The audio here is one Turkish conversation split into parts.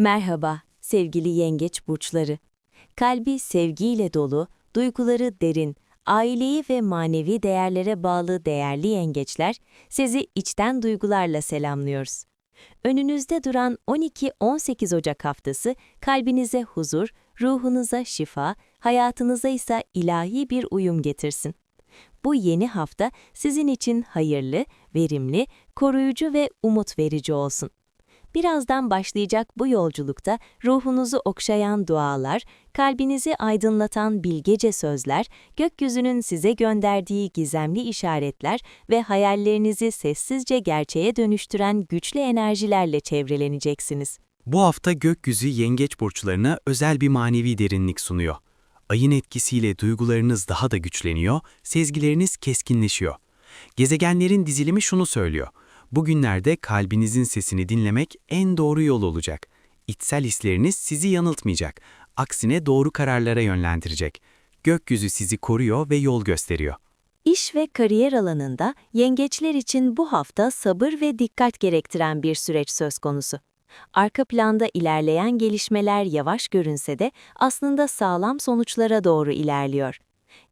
Merhaba sevgili yengeç burçları. Kalbi sevgiyle dolu, duyguları derin, aileyi ve manevi değerlere bağlı değerli yengeçler, sizi içten duygularla selamlıyoruz. Önünüzde duran 12-18 Ocak haftası kalbinize huzur, ruhunuza şifa, hayatınıza ise ilahi bir uyum getirsin. Bu yeni hafta sizin için hayırlı, verimli, koruyucu ve umut verici olsun. Birazdan başlayacak bu yolculukta ruhunuzu okşayan dualar, kalbinizi aydınlatan bilgece sözler, gökyüzünün size gönderdiği gizemli işaretler ve hayallerinizi sessizce gerçeğe dönüştüren güçlü enerjilerle çevreleneceksiniz. Bu hafta gökyüzü yengeç burçlarına özel bir manevi derinlik sunuyor. Ayın etkisiyle duygularınız daha da güçleniyor, sezgileriniz keskinleşiyor. Gezegenlerin dizilimi şunu söylüyor. Bugünlerde kalbinizin sesini dinlemek en doğru yol olacak. İçsel hisleriniz sizi yanıltmayacak. Aksine doğru kararlara yönlendirecek. Gökyüzü sizi koruyor ve yol gösteriyor. İş ve kariyer alanında yengeçler için bu hafta sabır ve dikkat gerektiren bir süreç söz konusu. Arka planda ilerleyen gelişmeler yavaş görünse de aslında sağlam sonuçlara doğru ilerliyor.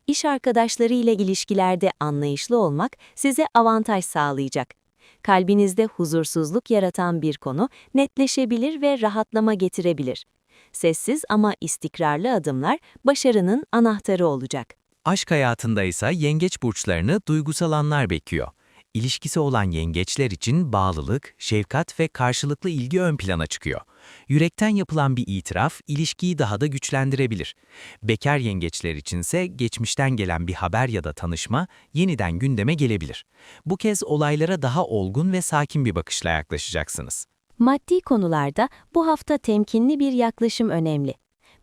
İş arkadaşları ile ilişkilerde anlayışlı olmak size avantaj sağlayacak. Kalbinizde huzursuzluk yaratan bir konu netleşebilir ve rahatlama getirebilir. Sessiz ama istikrarlı adımlar başarının anahtarı olacak. Aşk hayatında ise yengeç burçlarını duygusal anlar bekliyor. İlişkisi olan yengeçler için bağlılık, şefkat ve karşılıklı ilgi ön plana çıkıyor. Yürekten yapılan bir itiraf ilişkiyi daha da güçlendirebilir. Bekar yengeçler içinse geçmişten gelen bir haber ya da tanışma yeniden gündeme gelebilir. Bu kez olaylara daha olgun ve sakin bir bakışla yaklaşacaksınız. Maddi konularda bu hafta temkinli bir yaklaşım önemli.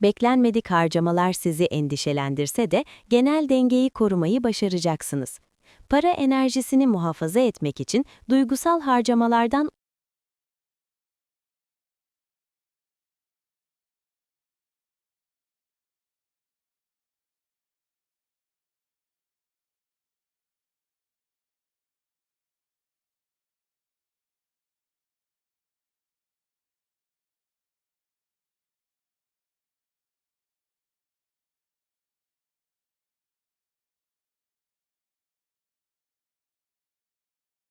Beklenmedik harcamalar sizi endişelendirse de genel dengeyi korumayı başaracaksınız. Para enerjisini muhafaza etmek için duygusal harcamalardan